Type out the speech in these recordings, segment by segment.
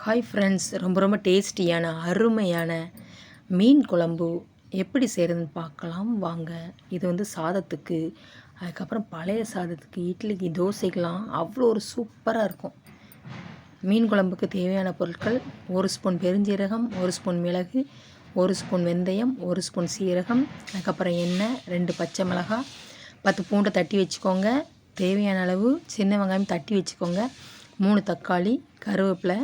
Hi friends ரொம்ப ரொம்ப டேஸ்டியான அருமையான மீன் குழம்பு எப்படி செய்கிறதுன்னு பார்க்கலாம். வாங்க இது வந்து சாதத்துக்கு அதுக்கப்புறம் பழைய சாதத்துக்கு இட்லிக்கு தோசைக்கெலாம் அவ்வளோ ஒரு சூப்பராக இருக்கும். மீன் குழம்புக்கு தேவையான பொருட்கள் ஒரு ஸ்பூன் பெருஞ்சீரகம் ஒரு ஸ்பூன் மிளகு ஒரு ஸ்பூன் வெந்தயம் ஒரு ஸ்பூன் சீரகம் அதுக்கப்புறம் எண்ணெய் ரெண்டு பச்சை மிளகாய் பத்து பூண்டை தட்டி வச்சுக்கோங்க. தேவையான அளவு சின்ன வெங்காயம் தட்டி வச்சுக்கோங்க. மூணு தக்காளி கருவேப்பிலை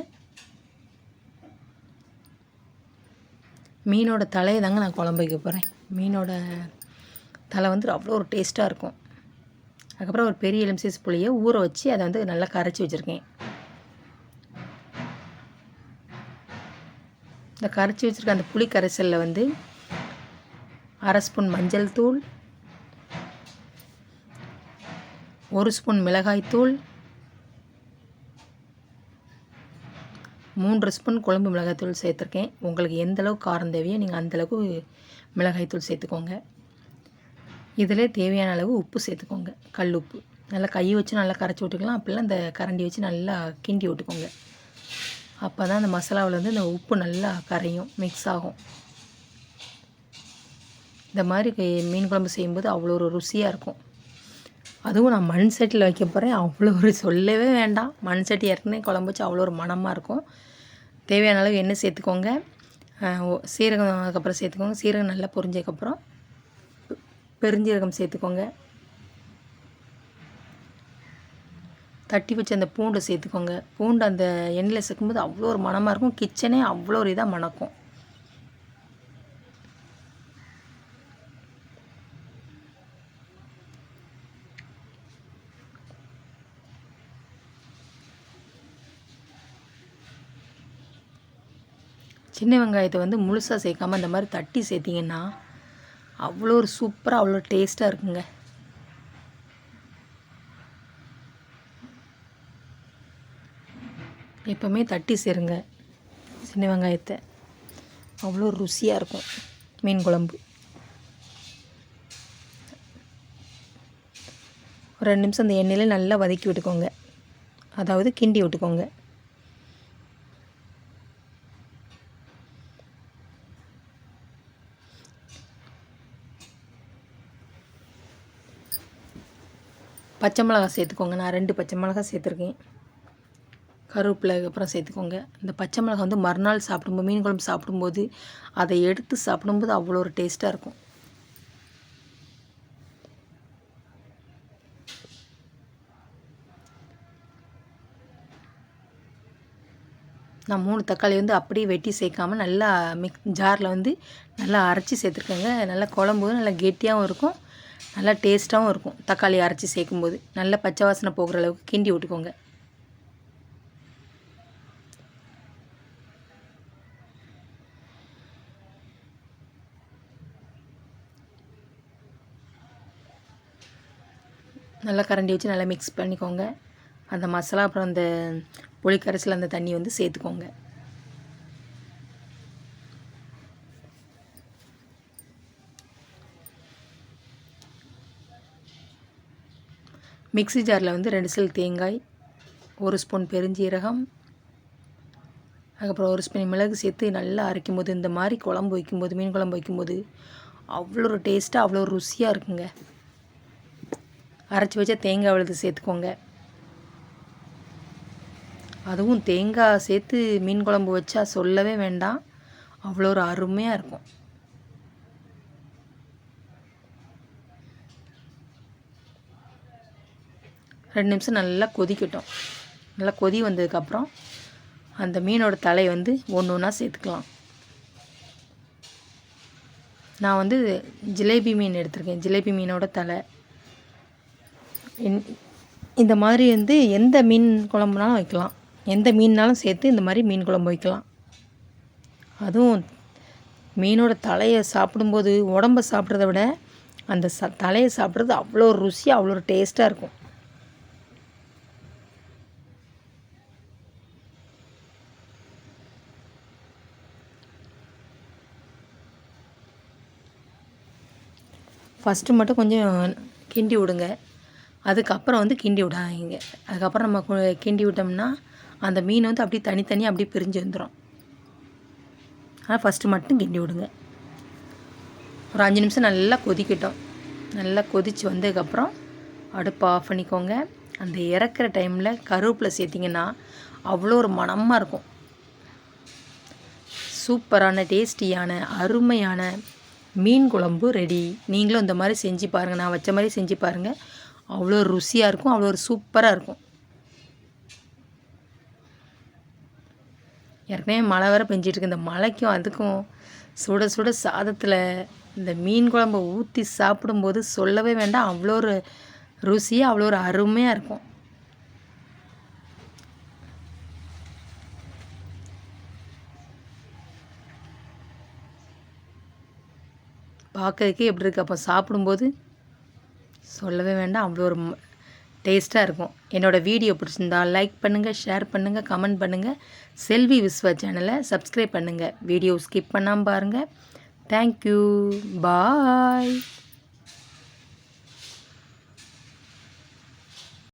மீனோட தலையை தாங்க நான் குழம்பு வைக்க போகிறேன் மீனோட தலை வந்து அவ்வளோ ஒரு டேஸ்ட்டாக இருக்கும். அதுக்கப்புறம் ஒரு பெரிய எலுமிசைஸ் புளியை ஊற வச்சு அதை வந்து நல்லா கரைச்சி வச்சுருக்கேன். இந்த கரைச்சி வச்சுருக்க அந்த புளி கரைசலில் வந்து அரை ஸ்பூன் மஞ்சள் தூள் ஒரு ஸ்பூன் மிளகாய் தூள் மூன்று ஸ்பூன் குழம்பு மிளகாய்த்தூள் சேர்த்துருக்கேன். உங்களுக்கு எந்தளவுக்கு காரம் தேவையோ நீங்கள் அந்தளவுக்கு மிளகாய்த்தூள் சேர்த்துக்கோங்க. இதில் தேவையான அளவு உப்பு சேர்த்துக்கோங்க. கல் உப்பு. நல்லா கையை வச்சு நல்லா கரைச்சி விட்டுக்கலாம். அப்படிலாம் அந்த கரண்டி வச்சு நல்லா கிண்டி விட்டுக்கோங்க. அப்போ தான் அந்த மசாலாவில் வந்து இந்த உப்பு நல்லா கரையும் மிக்ஸ் ஆகும். இந்த மாதிரி மீன் குழம்பு செய்யும்போது அவ்வளோ ஒரு ருசியாக இருக்கும். அதுவும் நான் மண் சட்டியில் வைக்க போகிறேன் அவ்வளோ ஒரு சொல்லவே வேண்டாம். மண் சட்டி ஏற்கனவே குழம்பு வச்சு அவ்வளோ ஒரு மணமாக இருக்கும். தேவையான அளவு எண்ணெய் சேர்த்துக்கோங்க. சீரகம் அதுக்கப்புறம் சேர்த்துக்கோங்க. சீரகம் நல்லா பொரிஞ்சதுக்கப்புறம் பெருஞ்சீரகம் சேர்த்துக்கோங்க. தட்டி வச்சு அந்த பூண்டை சேர்த்துக்கோங்க. பூண்டு அந்த எண்ணெயில் சேர்க்கும்போது அவ்வளோ ஒரு மணமாக இருக்கும். கிச்சனே அவ்வளோ ஒரு இதாக மணக்கும். சின்ன வெங்காயத்தை வந்து முழுசாக சேர்க்காமல் இந்த மாதிரி தட்டி சேர்த்திங்கன்னா அவ்வளோ ஒரு சூப்பராக அவ்வளோ டேஸ்ட்டாக இருக்குங்க. எப்போவுமே தட்டி சேருங்க சின்ன வெங்காயத்தை. அவ்வளோ ருசியாக இருக்கும் மீன் குழம்பு. ஒரு ரெண்டு நிமிஷம் அந்த எண்ணெயில் நல்லா வதக்கி விட்டுக்கோங்க. அதாவது கிண்டி விட்டுக்கோங்க. பச்சை மிளகா சேர்த்துக்கோங்க. நான் ரெண்டு பச்சை மிளகா சேர்த்துருக்கேன். கருவேப்பிலை அப்புறம் சேர்த்துக்கோங்க. இந்த பச்சை மிளகா வந்து மறுநாள் சாப்பிடும்போது மீன் குழம்பு சாப்பிடும்போது அதை எடுத்து சாப்பிடும்போது அவ்வளோ ஒரு டேஸ்ட்டாக இருக்கும். நான் மூணு தக்காளி வந்து அப்படியே வெட்டி சேர்க்காமல் நல்லா மிக் ஜாரில் வந்து நல்லா அரைச்சி சேர்த்துருக்கேங்க. நல்லா குழம்பு நல்லா கெட்டியாகவும் இருக்கும். நல்லா டேஸ்ட்டாகவும் இருக்கும். தக்காளி அரைச்சி சேர்க்கும்போது. நல்லா பச்சை வாசனை போகிற அளவுக்கு கிண்டி விட்டுக்கோங்க. நல்லா கரண்டி வச்சு நல்லா மிக்ஸ் பண்ணிக்கோங்க. அந்த மசாலா அப்புறம் அந்த புளிக்கரைசல் அந்த தண்ணி வந்து சேர்த்துக்கோங்க. மிக்ஸி ஜாரில் வந்து ரெண்டு சில் தேங்காய் ஒரு ஸ்பூன் பெருஞ்சீரகம் அதுக்கப்புறம் ஒரு ஸ்பூன் மிளகு சேர்த்து நல்லா அரைக்கும் போது இந்த மாதிரி குழம்பு வைக்கும்போது மீன் குழம்பு வைக்கும்போது அவ்வளோ ஒரு டேஸ்ட்டாக அவ்வளோ ருசியாக இருக்குங்க. அரைச்சி வச்சா தேங்காய் விழுது சேர்த்துக்கோங்க. அதுவும் தேங்காய் சேர்த்து மீன் குழம்பு வச்சா சொல்லவே வேண்டாம். அவ்வளோ ஒரு அருமையாக இருக்கும். ரெண்டு நிமிஷம் நல்லா கொதிக்கட்டும். நல்லா கொதி வந்ததுக்கப்புறம் அந்த மீனோட தலையை வந்து ஒன்று ஒன்றா சேர்த்துக்கலாம். நான் வந்து ஜிலேபி மீன் எடுத்திருக்கேன். ஜிலேபி மீனோட தலை. இந்த மாதிரி வந்து எந்த மீன் குழம்புனாலும் வைக்கலாம். எந்த மீன்னாலும் சேர்த்து இந்த மாதிரி மீன் குழம்பு வைக்கலாம். அதுவும் மீனோட தலையை சாப்பிடும்போது உடம்ப சாப்பிட்றத விட அந்த ச தலையை சாப்பிட்றது அவ்வளோ ருசியாக அவ்வளோ டேஸ்ட்டாக இருக்கும். ஃபஸ்ட்டு மட்டும் கொஞ்சம் கிண்டி விடுங்க. அதுக்கப்புறம் வந்து கிண்டி விடாதீங்க. அதுக்கப்புறம் நம்ம கிண்டி விட்டோம்னா அந்த மீன் வந்து அப்படியே தனித்தனியாக அப்படியே பிரிஞ்சு வந்துடும் ஆனால் ஃபஸ்ட்டு மட்டும் கிண்டி விடுங்க. ஒரு அஞ்சு நிமிஷம் நல்லா கொதிக்கட்டும். நல்லா கொதித்து வந்ததுக்கப்புறம் அடுப்பை ஆஃப் பண்ணிக்கோங்க. அந்த இறக்குற டைமில் கருவேப்பிலை சேர்த்திங்கன்னா அவ்வளோ ஒரு மணமாக இருக்கும். சூப்பரான டேஸ்டியான அருமையான மீன் குழம்பு ரெடி நீங்களும் இந்த மாதிரி செஞ்சு பாருங்கள் நான் வச்ச மாதிரி செஞ்சு பாருங்கள் அவ்வளோ ருசியாக இருக்கும். அவ்வளோ ஒரு சூப்பராக இருக்கும். ஏற்கனவே மழை வேறு பெஞ்சிட்ருக்கு இந்த மழைக்கும் அதுக்கும் சுட சுட சாதத்தில் இந்த மீன் குழம்பை ஊற்றி சாப்பிடும்போது சொல்லவே வேண்டாம். அவ்வளோ ஒரு ருசியாக அவ்வளோ ஒரு அருமையாக இருக்கும். பார்க்கறதுக்கே எப்படி இருக்குது அப்போ சாப்பிடும்போது சொல்லவே வேண்டாம். அவ்வளோ ஒரு டேஸ்ட்டாக இருக்கும். என்னோடய வீடியோ பிடிச்சிருந்தா லைக் பண்ணுங்கள் ஷேர் பண்ணுங்கள் கமெண்ட் பண்ணுங்கள் செல்வி விஸ்வா சேனலை சப்ஸ்கிரைப் பண்ணுங்கள் வீடியோ ஸ்கிப் பண்ணாமல் பாருங்கள் தேங்க்யூ பாய்